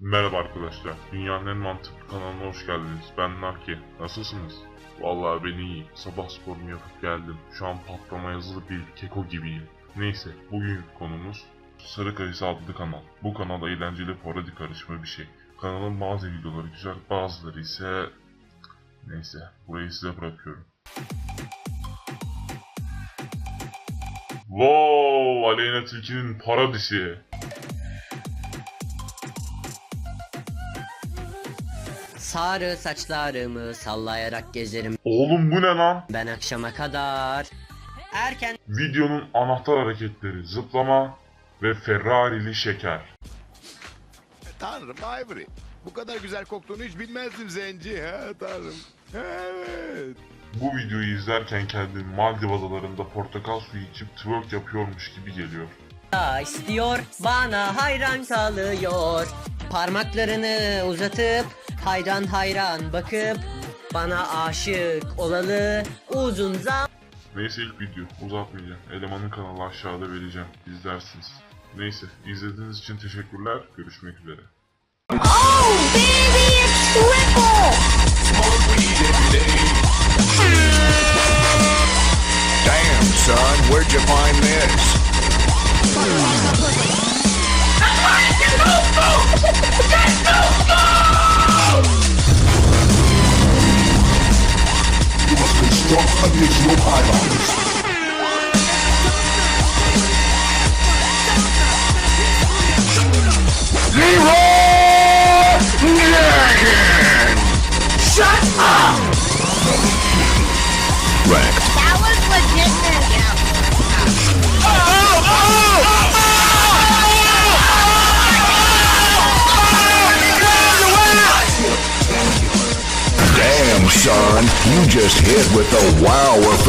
Merhaba arkadaşlar. Dünyanın en mantıklı kanalına hoş geldiniz. Ben Naki. Nasılsınız? Vallahi ben iyiyim. Sabah sporumu yapıp geldim. Şu an patlama yazılı bir keko gibiyim. Neyse, bugün konumuz Sarı Kayısı adlı kanal. Bu kanal eğlenceli parodi karışımı bir şey. Kanalın bazı videoları güzel, bazıları ise... Neyse, burayı size bırakıyorum. Wow, Aleyna Tilki'nin parodisi. Sarı saçlarımı sallayarak gezerim Oğlum bu ne lan? ben akşama kadar. Erken Videonun anahtar hareketleri zıplama ve Ferrari'li şeker. Tanrım Ivory. Bu kadar güzel koktuğunu hiç bilmezdim Zenci. Ha tanrım. Evet. Bu videoyu izlerken kendimi Maldiv adalarında portakal suyu içip twerk yapıyormuş gibi geliyor. daha istiyor bana hayran kalıyor. Parmaklarını uzatıp hayran hayran bakıp bana aşık olalı uzun zaman. Neyse ilk video uzatmayacağım. Elemanın kanalı aşağıda vereceğim. İzlersiniz. Neyse izlediğiniz için teşekkürler. Görüşmek üzere. Oh, baby, it's triple! Damn, son, where'd you find this? construct additional pylons. Shut up! Wrecked. That was legit, son, you just hit with the wow effect.